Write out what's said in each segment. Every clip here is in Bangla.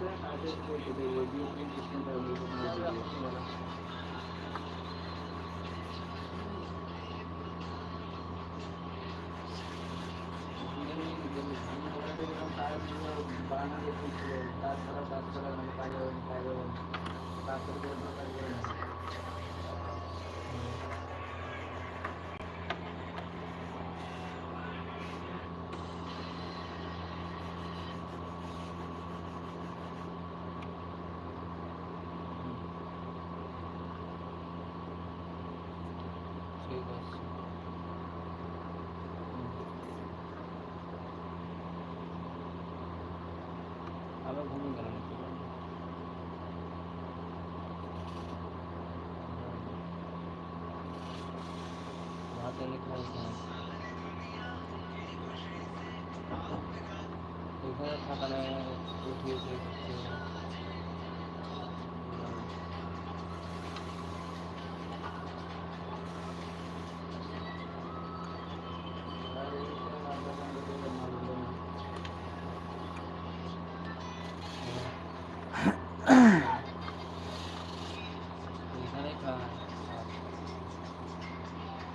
Yeah, I just think that they would be interested in the movement.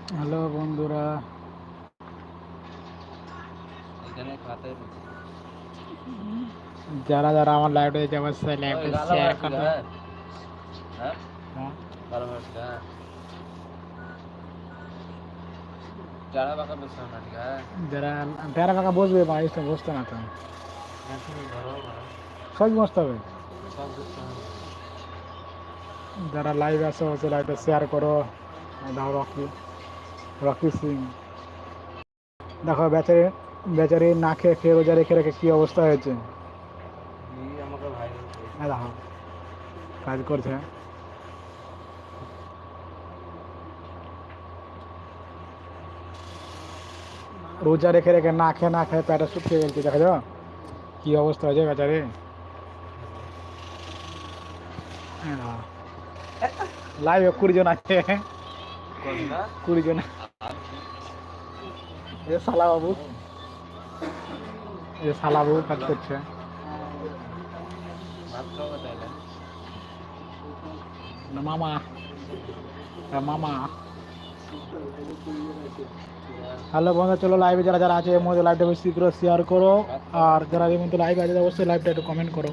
Hello বন্ধুরা এখানে খাতে যারা যারা আমার লাইভে দেখছে অবশ্যই লাইভটা শেয়ার করবে হ্যাঁ? হ্যাঁ? ভালো যারা প্যারা ফাঁকা বসবে তো বসতে না তো। ধরো ধরো সব বসতে হবে? যারা লাইভ আছে অবশ্যই লাইভটা শেয়ার করো। দাও রকি রকি সিং। দেখো বেচারি বেচারি না খেয়ে খেয়ে রোজা রেখে রেখে কী অবস্থা হয়েছে? দেখো কাজ করছে। রোজা রেখে রেখে না খেয়ে না খেয়ে পেটে শুকিয়ে গেছে দেখা যাও কী অবস্থা হয়েছে বেচারি? লাইভে কুড়ি জন আছে। কুড়ি জন। এ শালা বাবু। এ শালা বাবু কাজ করছে। মামা। মামা। হ্যালো বন্ধু চলো লাইভে যারা যারা আছে, এর মধ্যে লাইভটা বেশি করে শেয়ার করো। আর যারা এর মধ্যে লাইভে আছে, অবশ্যই লাইভটা একটু কমেন্ট করো।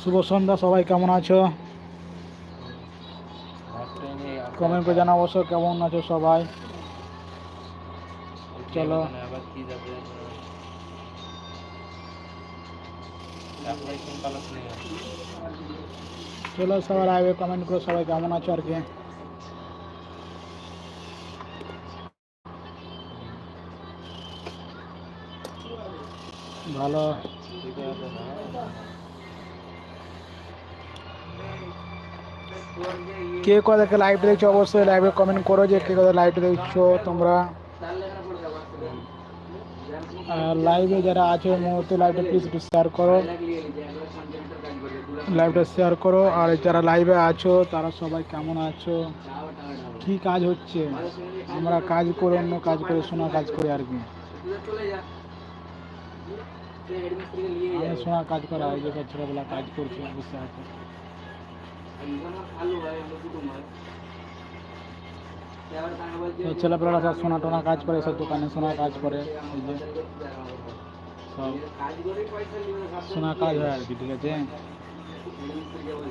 শুভ সন্ধ্যা, সবাই কেমন আছো? কমেন্ট করে জানাও অবশ্যই কেমন আছো সবাই। চলো। চলো সবাই লাইভে কমেন্ট করো সবাই কেমন আছো আর কি ভালো ঠিক আছে না কে কোথাকে লাইভটা দেখছ অবশ্যই লাইভে কমেন্ট করো যে কে কোথায় লাইভটা দেখছ তোমরা লাইভে যারা আছে মুহূর্তে লাইভটা প্লিজ একটু শেয়ার করো। লাইভটা শেয়ার করো। আর যারা লাইভে আছো, তারা সবাই কেমন আছো? কি কাজ হচ্ছে? আমরা কাজ করে, অন্য কাজ করে শোনা কাজ করি আর কি। শোনা কাজ করা এই যে ছোটবেলা কাজ করছি আছে এই ছেলেপেলেরা সব সোনা টোনা কাজ করে, সব দোকানে সোনা কাজ করে, এই যে। সব সোনা কাজ হয় আর কি, ঠিক আছে?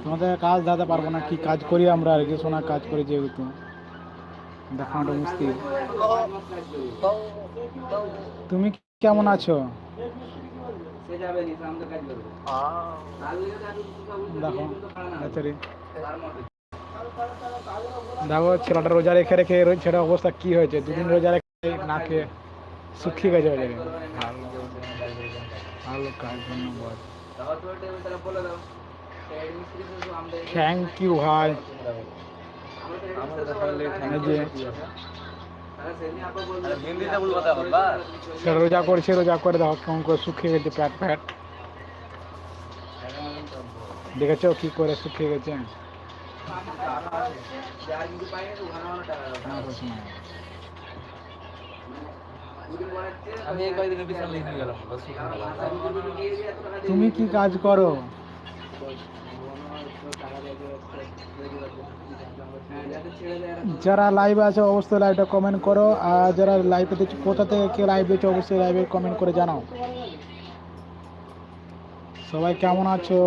তোমাদের কাজ দাদা পারব না, কি কাজ করি আমরা আর কি, সোনা কাজ করি যেহেতু। দেখানোটা মুশকিল। তুমি কেমন আছো? দেখো বেচারি দেখো, ছেলেটা রোজা রেখে রেখে রোজ ছেলেটার অবস্থা কি হয়েছে? দুদিন রোজা রেখে না খেয়ে শুকিয়ে গেছে বেচারি ভালো কাজ, ধন্যবাদ। থ্যাংক ইউ ভাই। রোজা করছে, রোজা করে দেখো কেমন করে শুকিয়ে গেছে, প্যাট প্যাট। দেখেছ কি করে শুকিয়ে গেছে? তুমি কি কাজ করো? যারা লাইভে আছে, অবশ্যই লাইভটা কমেন্ট করো, আর যারা লাইভে দেখছ, কোথা থেকে কে লাইভ দেখছ, অবশ্যই লাইভে কমেন্ট করে জানাও। সবাই কেমন আছো?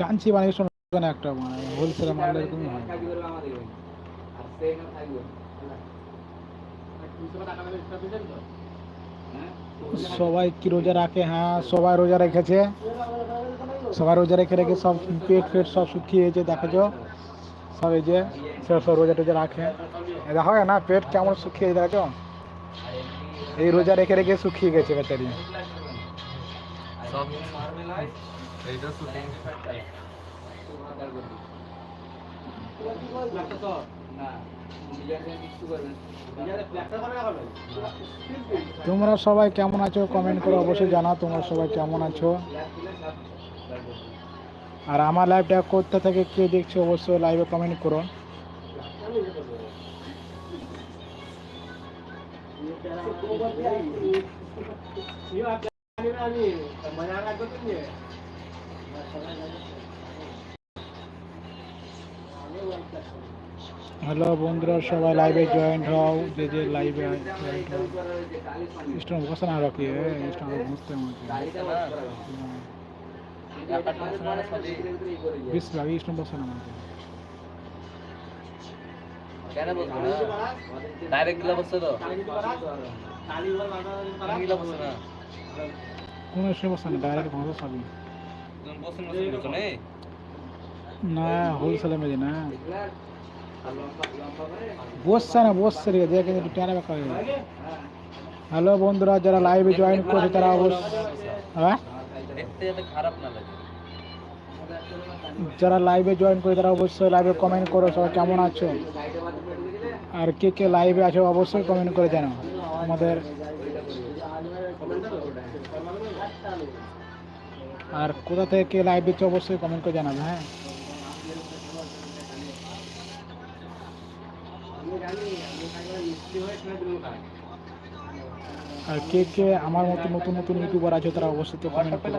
জানছি মানে সময় একটা মানে হোলসেল মাল এরকমই হয়। সবাই কি রোজা রাখে? হ্যাঁ সবাই রোজা রেখেছে। সবাই রোজা রেখে রেখে সব পেট ফেট সব শুকিয়ে গেছে, দেখেছ? সব এই যে সব রোজা টোজা রাখে। দেখো না, পেট কেমন শুকিয়ে দেখেছ? এই রোজা রেখে রেখে শুকিয়ে গেছে শুটিং তোমরা সবাই কেমন আছো? কমেন্ট করে অবশ্যই জানাও তোমরা সবাই কেমন আছো? আর আমার লাইভটা কোথা থেকে কে দেখছ অবশ্যই লাইভে কমেন্ট করো। হ্যালো বন্ধুরা সবাই লাইভে জয়েন্ট হও যে যে লাইভে জয়েন্ট হও স্টোন বসে না রাখি স্টোন বুঝতে বিশ লাগে স্টোন বসে না আমাকে কেন বলব না? ডাইরেক্ট গিলা বসছে তো? গিলা বসছে না? কোন স্টোন বসে না ডাইরেক্ট ভালো সবই। না হোলসেলে মেজে না বসছে না বসছে রে দেখে একটু টেনে ব্যাপার হ্যালো বন্ধুরা যারা লাইভে জয়েন করছে তারা অবশ্যই হ্যাঁ? দেখতে যাতে খারাপ না লাগে। যারা লাইভে জয়েন করে তারা অবশ্যই লাইভে কমেন্ট করো সবাই কেমন আছো? আর কে কে লাইভে আছো অবশ্যই কমেন্ট করে জানাও। আমাদের আর কোথা থেকে কে লাইভ দিচ্ছে অবশ্যই কমেন্ট করে জানাবে হ্যাঁ? আর কে কে আমার মতো নতুন নতুন ইউটিউবার আছে তারা অবশ্যই তো কমেন্ট করো।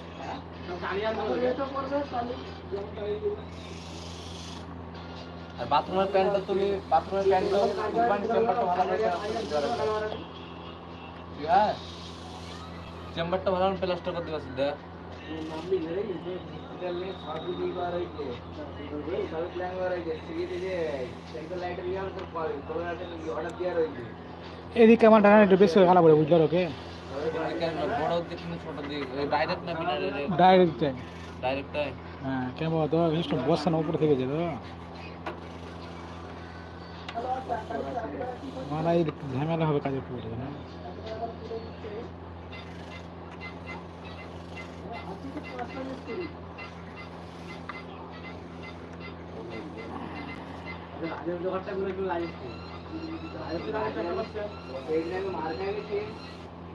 আর বাথরুমের প্যান্টটা তুমি বাথরুমের প্যান্টটা কুরবানি চেম্বারটা ভালো করে হ্যাঁ। চেম্বারটা ভালো করে প্লাস্টার করে দিবা সিদ্ধা এদিকে আমার ডানা একটু বেশি গালা পড়ে বুঝলো ওকে? বড় দিক না ছোট দিক ডাইরেক্ট না বিনা ডাইরেক্ট ডাইরেক্টটাই হ্যাঁ কেন বলতো জিনিসটা বসছে না উপরে থেকে যেত মারাই ঝামেলা হবে কাজে পড়ে না রাজের জোগাড়টা করে একটু লাইভ রাজের তো রাজের টাকা লাগছে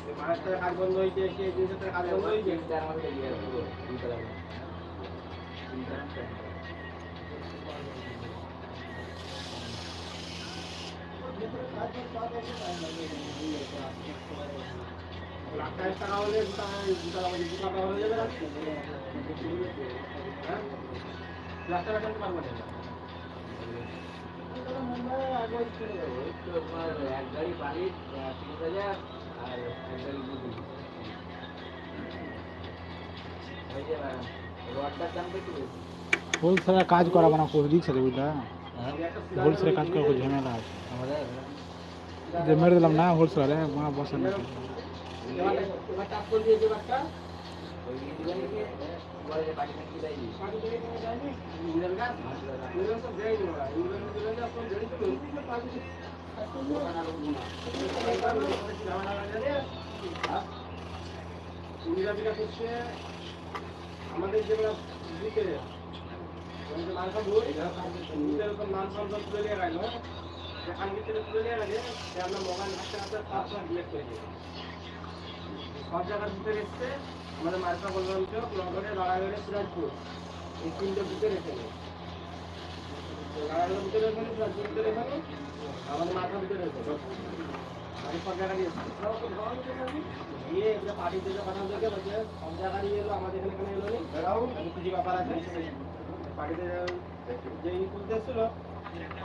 কে মাসের কাজ বন্ধ হয়েছে সে জিনিসের কাজ বন্ধ হয়েছে এক গাড়ি বাড়ি তিরিশ হাজার আর এক গাড়ি দুধ ওই যে রডটার দাম একটু বেশি হোলসেলের কাজ করা মানে করে দিচ্ছে রে বুঝলা হোলসেলের কাজ করা খুব ঝামেলা আছে আমাদের যে মেরে দিলাম না হোলসেলারে মা বসে নাকি আমাদের যেগুলো নাম সব তুলে গেল নিয়ে সব ভিতরে এসছে আমাদের মালসা বললাম চোখ নগরে লড়াইগড়ে সিরাজপুর এই তিনটে ভিতরে রেখে লড়াইগড়ের ভিতরে সিরাজপুর ভিতরে আমাদের মালসা ভিতরে বাড়ি সব জায়গায় এসছে গিয়ে এগুলো পার্টিতে যে কথা দেখে বলছে সব জায়গায় এলো আমাদের এখানে এখানে এলো নি কিছু ব্যাপার আছে পার্টিতে যে ই তুলতে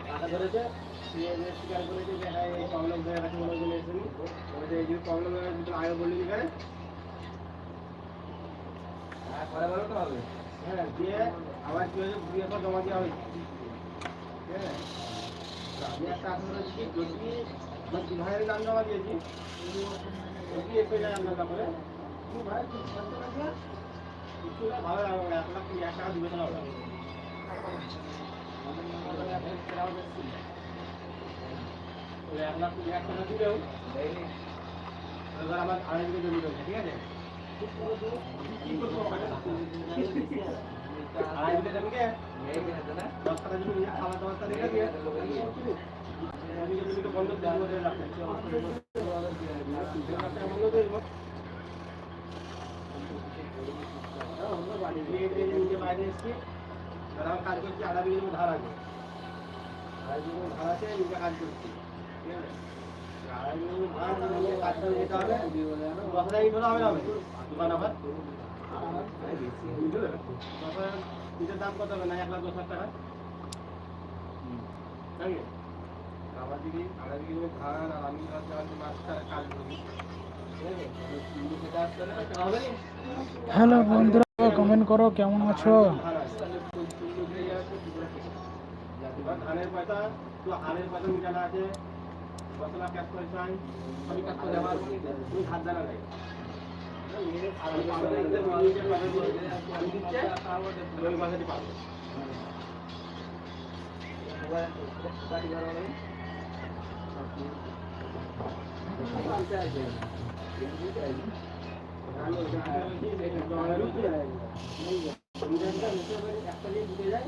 টাকা ধরেছে সে স্বীকার করেছে যে হ্যাঁ এই প্রবলেম হয়ে গেছে কোনো জন্য এসেনি বলেছে এই যে প্রবলেম হয়ে গেছে আগে বললি এখানে হ্যাঁ পরে তো হবে হ্যাঁ দিয়ে আবার কি হয়েছে ঘুরিয়ে পর জমা দেওয়া হয়েছে ঠিক আছে আমি একটা আশা করেছি যদি আমার দু ভাইয়ের নাম জমা দিয়েছি যদি এসে যায় আপনার তারপরে দু ভাই কিছু ভালো লাগবে এক লাখ এক টাকা দিবে না ওরা ওই এক লাখ এক টাকা দিলেও আমার আড়াই বিঘে জমি রয়েছে, ঠিক আছে? আড়াই বিঘে জমিকে দশ টাকা জমি খাওয়া দাওয়াটা রেখে বন্ধ করে রাখতে অন্য বাড়ি বাইরে এসেছি আর আমার কাজ করছি, আড়াই বিঘে জমি ধার আছে আড়াই বিঘে জমি ধার আছে, নিজে কাজ করছি। ঠিক আছে আড়াই বিঘে জমি ধার নিয়ে কাজ করে যেতে হবে দশ হাজার ইট হলে হবে না হবে দোকান আবার তারপরে ইটের দাম কত হবে না দশ হাজার টাকা আমার দিদি আড়াই বিঘে জমি আর আমি কাজ করি? হ্যালো বন্ধুরা কমেন্ট করো, কেমন আছো ধানের পয়সা তো হারের পয়সা মিটানো আছে মশলা ক্যাশ পয়সা সবই কাজ করে আমার তুমি হাত জানা নেই। আমি আমি একটা দিয়ে ঢুকে যায়,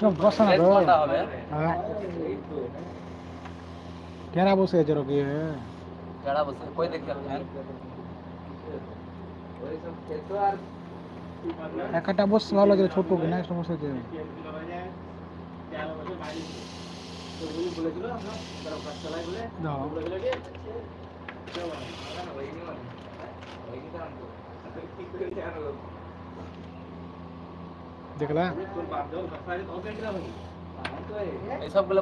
সব বসে না তো হ্যাঁ। কেনা বসে আছে রকি? কেডা বসে? কই ফ্যান আর একটা বসে ভালো লাগে ছোট কিনা চালায় বলে দাও।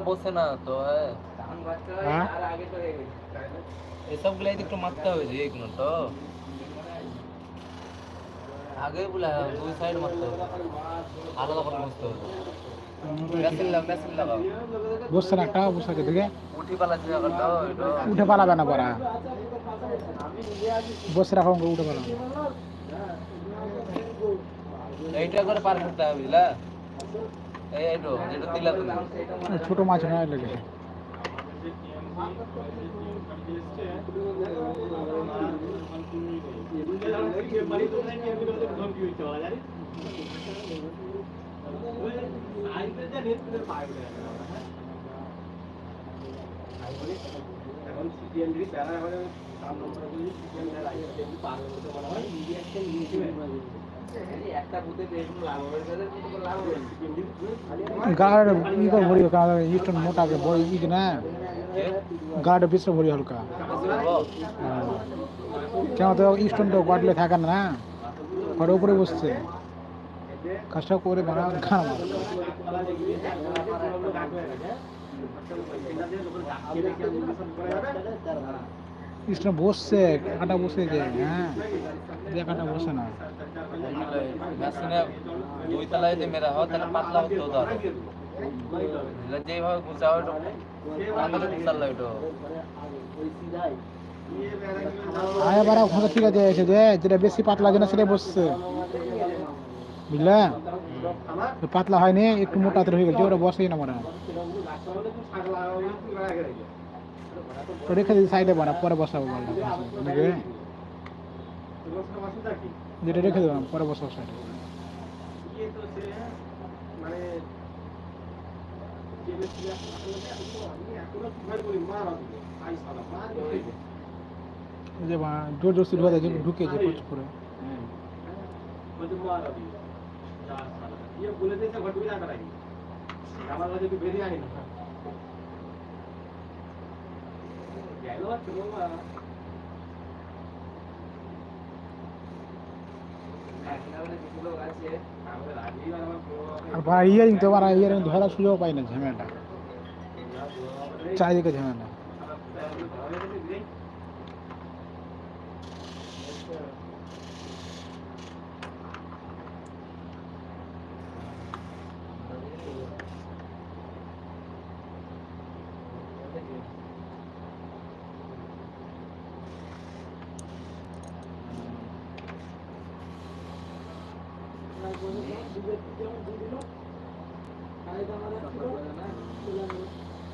বসে না তো হ্যাঁ। হ্যাঁ? তো একটু মারতে হবে যে এগুলো তো। আগে বলে দুই সাইড মারতে হবে। আলাদা করে বসতে বসছে না একটা বসে দেখে উঠি পালাবে না পড়া। বসে রাখো উঠে পালাবে এইটা করে পার করতে হবে বুঝলা এই এইটো যেটা দিলা তুমি ছোট মাছ নয় লেগে এখন সিপিএম যদি প্যারা হয় সাত নম্বরে যদি সিপিএম প্যারা আইএসএম পার করতে মনে হয়। ইন্ডিয়ান এই একটা বুথে বেশ লাভ হবে তাদের কিন্তু লাভ হবে গাড় ই করে ভরি কারণ ইস্টন মোটা কে বই ই না গাড় পিছনে ভরি হালকা। হ্যাঁ। কেন তো ইস্টন তো গাড়লে থাকে না ঘর উপরে বসছে। কাজটা করে বানা খানা ইস্টন বসছে কাটা বসে যে হ্যাঁ যে কাটা বসে না। মেশিনে দুই তলায় যদি মেরা হয় তাহলে পাতলা হতো যেভাবে গুছাল আয় বারা ওখানে ঠিক আছে এসে যে যেটা বেশি পাতলা যেন সেটা বসছে। বুঝলা? পাতলা হয়নি একটু মোটা হয়ে গেছে ওটা বসেই না মনে হয়। রেখে দিই সাইডে বানা পরে বসাবো যেটা রেখে দেবো পরে বসাবো সাইডে মানে যে জোর জোর ঢুকে যায় ঢুকেছে প্রচুর করে। বলে দিয়েছে ঘর ঢুকে যাবে নাকি আমার কাছে তুই বেরিয়ে আয় না গেল চলো মা এখানে কিছু লোক আছে আমাদের আগেই আমার আর ইয়ারিং তো বাড়া ইয়ারিং ধরার সুযোগ পাই না ঝামেলাটা। চারিদিকে ঝামেলা উত্তরের মাত্র মেল হবে আর আগে গ্রুপ গুলি তোমরা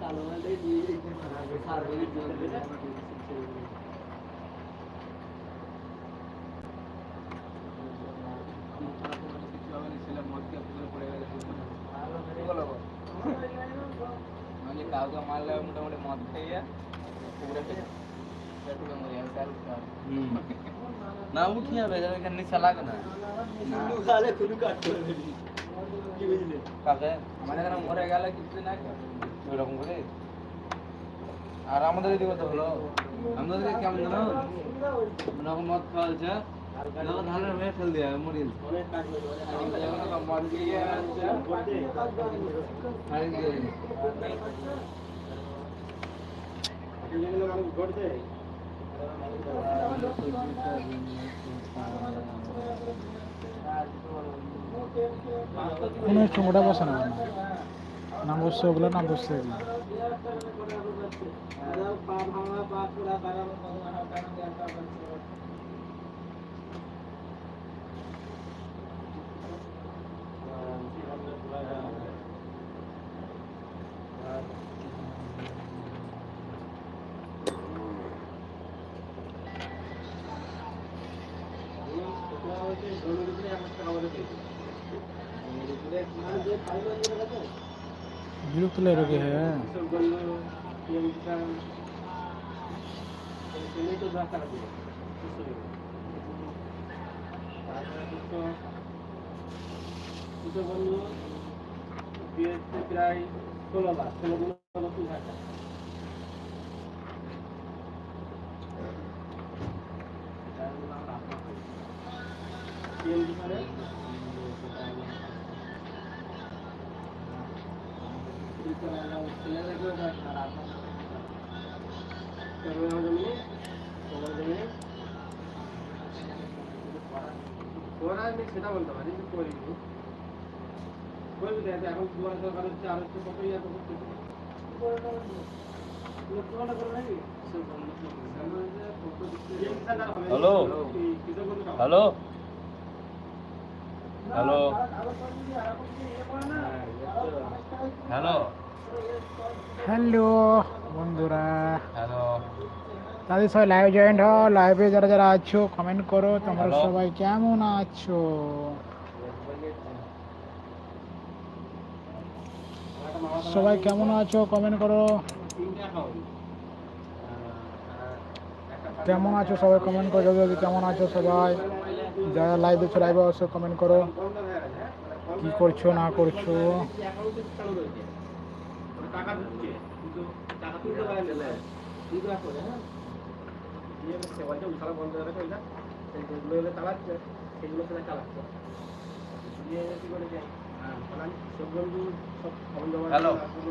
কালো দিয়ে দিতে পারবে সার বলি জোর দিলে মানে কাউকে মারলে মোটামুটি মদ খেয়ে পুরো পেটুকে মরে যাবে তার না উঠি যাবে এখানে নিচে লাগে না। কাকে? আমাদের এখানে মরে গেলে কিছু না ওইরকম করে? আর আমাদের এদিকে তো হলো? আমাদের কেমন জানো? যখন মদ খাওয়া হচ্ছে। ধানের মেয়ে ফেল দিয়ে মরিল। মদ দিয়ে আর কোনো চুমড়া বসে না না না বসছে ওগুলো না বসছে এগুলো। লেগে হ্যাঁ। দুটো বন্ধু প্রায় ষোলো লাখ ষোলো গুণ নতুন টাকা ওরা সেটা বলতে পারি যে করিনি করবি দেখ এখন তোমার দরকার হচ্ছে আর হচ্ছে কত ইয়া করতে hello hello hello hello hello বন্ধুরা। হ্যালো। তাদের সবাই লাইভ জয়েন্ট হও। লাইভে যারা যারা আছো কমেন্ট করো। তোমরা সবাই কেমন আছো? সবাই কেমন আছো? কমেন্ট করো। কেমন আছো সবাই কমেন্ট করো। জলদি কেমন আছো সবাই যারা লাইভ দেখছ লাইভে অবশ্যই কমেন্ট করো। কি করছ না করছ? টাকা ঢুকছে কিন্তু টাকা তুলতে পারে না দিদা করে হ্যাঁ? দিয়ে সেবাটা উঠানো বন্ধ করে রেখে ওইটা। সেগুলো এলে চালাচ্ছে সেগুলো সেটা চালাচ্ছে দিয়ে কি করে যায়? হ্যাঁ সব বন্ধু সব Hello.